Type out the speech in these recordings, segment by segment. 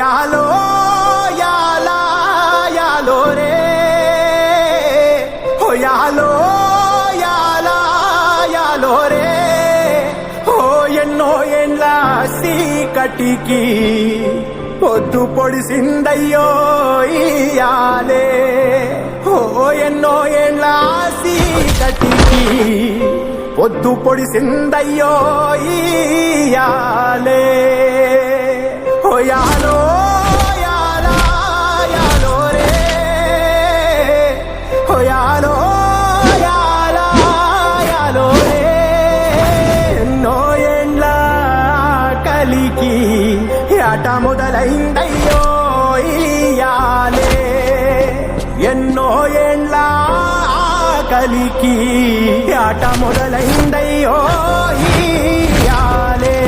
యాలో యాలా యాలో రే. ఓ యాలో యాలా యాలో రే. ఓ ఎన్నో ఎండ్ల సీకటికి పొద్దు పొడిసిందయ్యో ఇయాలే ఓ ఎన్నో ఎండ్ల సీకటికి పొద్దు పొడిసిందయ్యో ఇయాలే కలికి ఆట మొదలైందయ్యో ఇయాలే ఎన్నో ఎండ్ల కలికి ఆట మొదలైందయ్యో ఇయాలే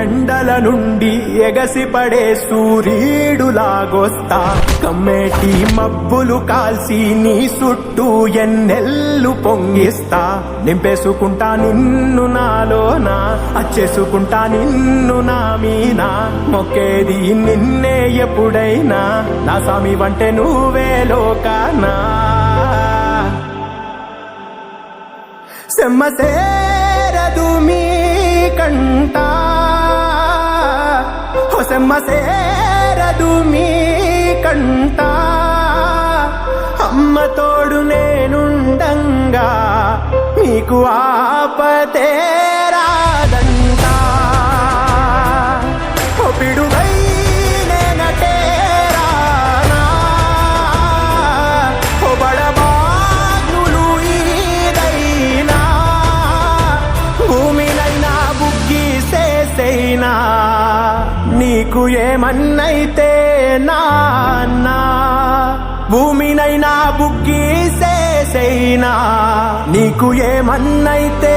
ఎండల నుండి ఎగసిపడే సూర్యుడులాగొస్తా కమ్మేటి మబ్బులు కాల్సి నీ చుట్టూ ఎన్నెల్లు పొంగిస్తా. నింపేసుకుంటా నిన్ను నాలోన అచ్చేసుకుంటా నిన్ను నా మీన. మొక్కేది నిన్నే ఎప్పుడైనా. నా స్వామి వంటే నువ్వే లోకానా. సెమ్మ సేరదు మీ కంట. ఓ సెమ్మ సేరదు మీ కంట. అమ్మ తోడు నేనుండంగా. మీకు ఆపతే సేసైనా నీకు ఏమన్నైతే నాన్నా భూమినైనా బుగ్గి నీకు ఏమన్నైతే